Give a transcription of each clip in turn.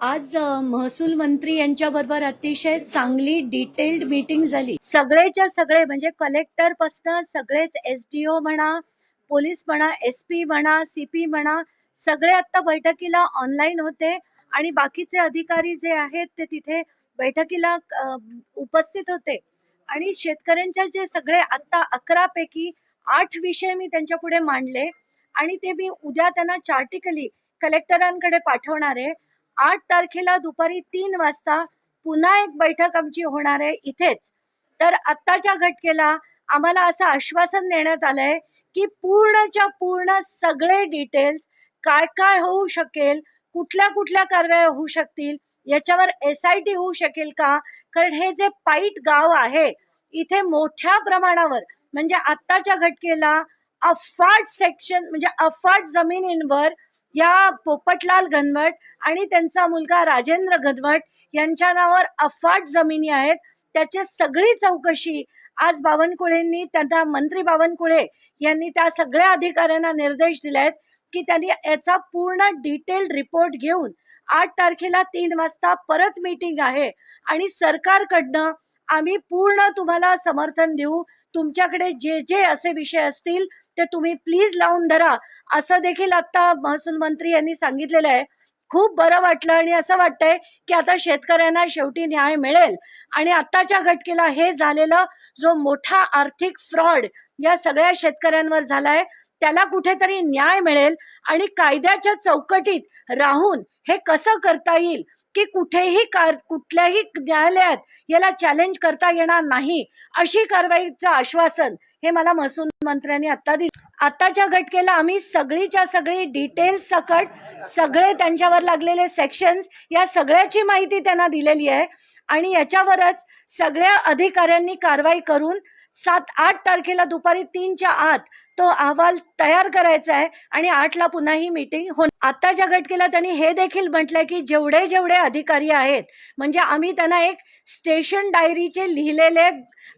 आज महसूल मंत्री यांच्या बरोबर अतिशय चांगली डिटेल्ड मीटिंग झाली. सगळेच्या सगळे म्हणजे कलेक्टर पासन सगळेच एस डी ओ म्हणा पोलीस म्हणा एस पी म्हणा सी पी म्हणा सगळे आता बैठकीला ऑनलाईन होते आणि बाकीचे अधिकारी जे आहेत ते तिथे बैठकीला उपस्थित होते. आणि शेतकऱ्यांच्या जे सगळे आता अकरा पैकी आठ विषय मी त्यांच्या पुढे मांडले आणि ते मी उद्या त्यांना चार्टिकली कलेक्टरांकडे पाठवणार आहे. आठ तारखेला दुपारी तीन वाजता पुन्हा एक बैठक आमची होणार आहे इथेच. तर आत्ताच्या घटकेला आम्हाला असं आश्वासन देण्यात आलंय की पूर्णच्या पूर्ण सगळे डिटेल्स काय काय होऊ शकेल कुठल्या कुठल्या कारवाया होऊ शकतील याच्यावर एस आय टी होऊ शकेल का? कारण हे जे पाईट गाव आहे इथे मोठ्या प्रमाणावर म्हणजे आत्ताच्या घटकेला अफाट सेक्शन म्हणजे अफाट जमिनींवर या पोपटलाल घनवट आणि त्यांचा मुलगा राजेंद्र घनवट यांच्या नावावर अफाट जमिनी आहेत. त्याची सगळी चौकशी आज बावनकुळेंनी त्यांना मंत्री बावनकुळे यांनी त्या सगळ्या अधिकाऱ्यांना निर्देश दिले आहेत की त्यांनी याचा पूर्ण डिटेल रिपोर्ट घेऊन आठ तारखेला तीन वाजता परत मीटिंग आहे आणि सरकारकडनं आम्ही पूर्ण तुम्हाला समर्थन देऊ. तुमच्याकडे जे जे असे विषय असतील ते तुम्ही प्लीज लावून धरा. असं देखील आता महसूल मंत्री यांनी सांगितलेलं आहे. खूप बरं वाटलं आणि असं वाटतंय की आता शेतकऱ्यांना शेवटी न्याय मिळेल. आणि आत्ताच्या घटकेला हे झालेलं जो मोठा आर्थिक फ्रॉड या सगळ्या शेतकऱ्यांवर झालाय त्याला कुठेतरी न्याय मिळेल आणि कायद्याच्या चौकटीत राहून हे कसं करता येईल की कुठेही कार कुठल्याही न्यायालयात याला चॅलेंज करता येणार नाही अशी कारवाईचं आश्वासन हे मला महसूल मंत्र्यांनी आता दिलं. आताच्या घटकेला आम्ही सगळीच्या सगळी डिटेल सकट सगळे त्यांच्यावर लागलेले सेक्शन्स या सगळ्याची माहिती त्यांना दिलेली आहे. आणि याच्यावरच सगळ्या अधिकाऱ्यांनी कारवाई करून सात आठ तारखेला दुपारी तीनच्या आत तो अहवाल तयार करायचा आहे आणि आठला पुन्हा ही मीटिंग हो आताच्या घटकेला त्यांनी हे देखील म्हटलंय की जेवढे जेवढे अधिकारी आहेत म्हणजे आम्ही त्यांना एक स्टेशन डायरीचे लिहिलेले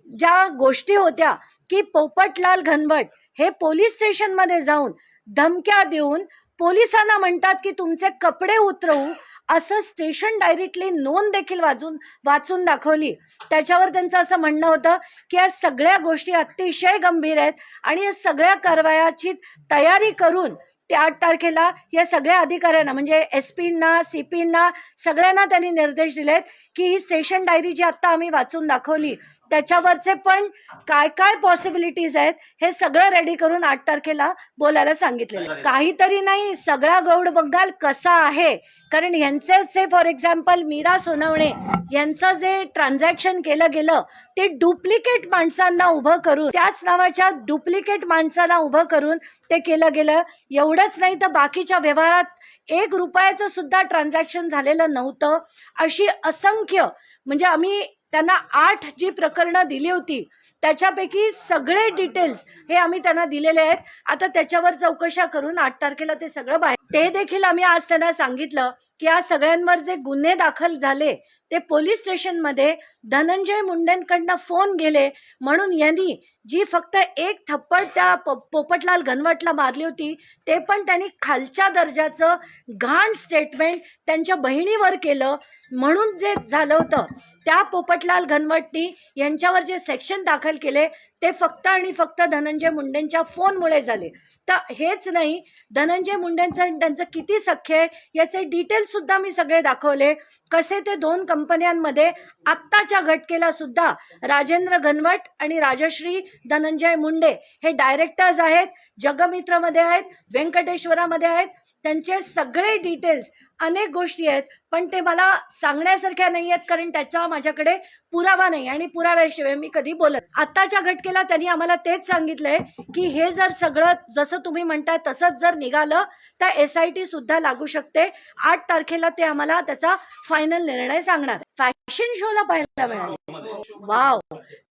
ज्या गोष्टी होत्या की पोपटलाल घनवट हे पोलीस स्टेशनमध्ये जाऊन धमक्या देऊन पोलिसांना म्हणतात की तुमचे कपडे उतरवू असं स्टेशन डायरेक्टली नोंद देखील वाचून वाचून दाखवली. त्याच्यावर त्यांचं असं म्हणणं होतं की या सगळ्या गोष्टी अतिशय गंभीर आहेत आणि या सगळ्या कारवायाची तयारी करून ते आठ तारखेला या सगळ्या अधिकाऱ्यांना म्हणजे एस पींना सी पींना सगळ्यांना त्यांनी निर्देश दिलेत की ही स्टेशन डायरी जी आता आम्ही वाचून दाखवली त्याच्यावरचे पण काय काय पॉसिबिलिटीज आहेत हे सगळं रेडी करून आठ तारखेला बोलायला सांगितलेलं. काहीतरी नाही सगळा गौड बंगाल कसा आहे? कारण यांचे say for example Meera Sonawane यांचं जे ट्रान्झॅक्शन केलं गेलं ते डुप्लिकेट माणसांना उभं करून त्याच नावाच्या डुप्लिकेट माणसाला उभं करून ते केलं गेलं. एवढंच नाही तर बाकीच्या व्यवहारात एक रुपयाचं सुद्धा ट्रान्झॅक्शन झालेलं नव्हतं. अशी असंख्य म्हणजे आम्ही त्यांना आठ जी प्रकरणं दिली होती त्याच्यापैकी सगळे डिटेल्स हे आम्ही त्यांना दिलेले आहेत. आता त्याच्यावर चौकशा करून आठ तारखेला ते सगळं बाहेर ते देखील आम्ही आज त्यांना सांगितलं की या सगळ्यांवर जे गुन्हे दाखल झाले ते पोलीस स्टेशनमध्ये धनंजय मुंडेंकडनं फोन गेले. म्हणून यांनी जी फक्त एक थप्पड त्या पोपटलाल घनवटला मारली होती ते पण त्यांनी खालच्या दर्जाचं घाण स्टेटमेंट त्यांच्या बहिणीवर केलं. म्हणून जे झालं होतं त्या पोपटलाल घनवटनी यांच्यावर जे सेक्शन दाखल केले ते फक्त आणि फक्त धनंजय मुंडेंच्या फोनमुळे झाले. तर हेच नाही धनंजय मुंडेंचं त्यांचं किती सख्य आहे याचे डिटेल्स सुद्धा मी सगळे दाखवले. कसे ते दोन कंपन्यांमध्ये आत्ताच्या घटकेला सुद्धा राजेंद्र घनवट आणि राजश्री धनंजय मुंडे हे डायरेक्टर्स आहेत जगमित्रमध्ये आहेत व्यंकटेश्वरामध्ये आहेत त्यांचे सगळे डिटेल्स अनेक गोष्टी आहेत पण ते मला सांगण्यासारख्या नाही आहेत कारण त्याचा माझ्याकडे पुरावा नाही आणि पुराव्याशिवाय मी कधी बोलत आत्ताच्या घटकेला त्यांनी आम्हाला तेच सांगितलंय की हे जर सगळं जसं तुम्ही म्हणताय तसंच जर निघालं तर एस आय टी सुद्धा लागू शकते. आठ तारखेला ते आम्हाला त्याचा फायनल निर्णय सांगणार. फॅशन शोला पाहायला मिळाले वाव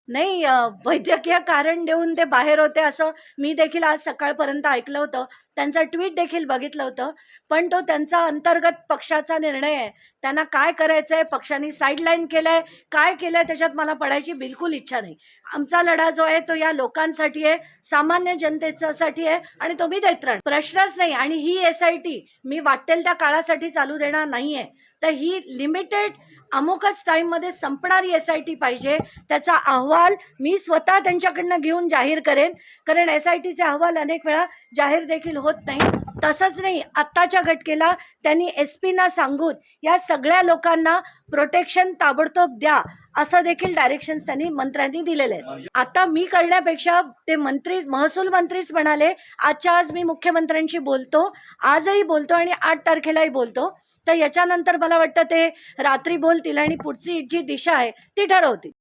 नाही वैद्यकीय कारण देऊन ते बाहेर होते असं मी देखील आज सकाळपर्यंत ऐकलं होतं. त्यांचं ट्विट देखील बघितलं होतं. पण तो त्यांचा अंतर्गत पक्षाचा निर्णय आहे. त्यांना काय करायचंय? पक्षाने साईडलाईन केलंय. काय केलंय? त्याच्यात मला पडायची बिलकुल इच्छा नाही. आमचा लढा जो आहे तो या लोकांसाठी आहे सामान्य जनतेसाठी आहे आणि तो मी देत राहणार. प्रश्नच नाही. आणि ही एस आय टी मी वाटेल त्या काळासाठी चालू देणार नाहीये. तर ही लिमिटेड अमुकच टाईममध्ये संपणारी एस आय टी पाहिजे. त्याचा अहवाल मी स्वतः त्यांच्याकडनं घेऊन जाहीर करेन. कारण एस आय टीचे अहवाल अनेक वेळा जाहीर देखील होत नाही. तसंच नाही आत्ताच्या घटकेला त्यांनी एस पीना सांगून या सगळ्या लोकांना प्रोटेक्शन ताबडतोब द्या असं देखील डायरेक्शन त्यांनी मंत्र्यांनी दिलेले आहेत. आता मी करण्यापेक्षा ते मंत्री महसूल मंत्रीच म्हणाले आजच्या आज मी मुख्यमंत्र्यांशी बोलतो आजही बोलतो आणि आठ तारखेलाही बोलतो. तर याच्यानंतर मला वाटतं ते रात्री बोलतील आणि पुढची जी दिशा आहे ती ठरवतील.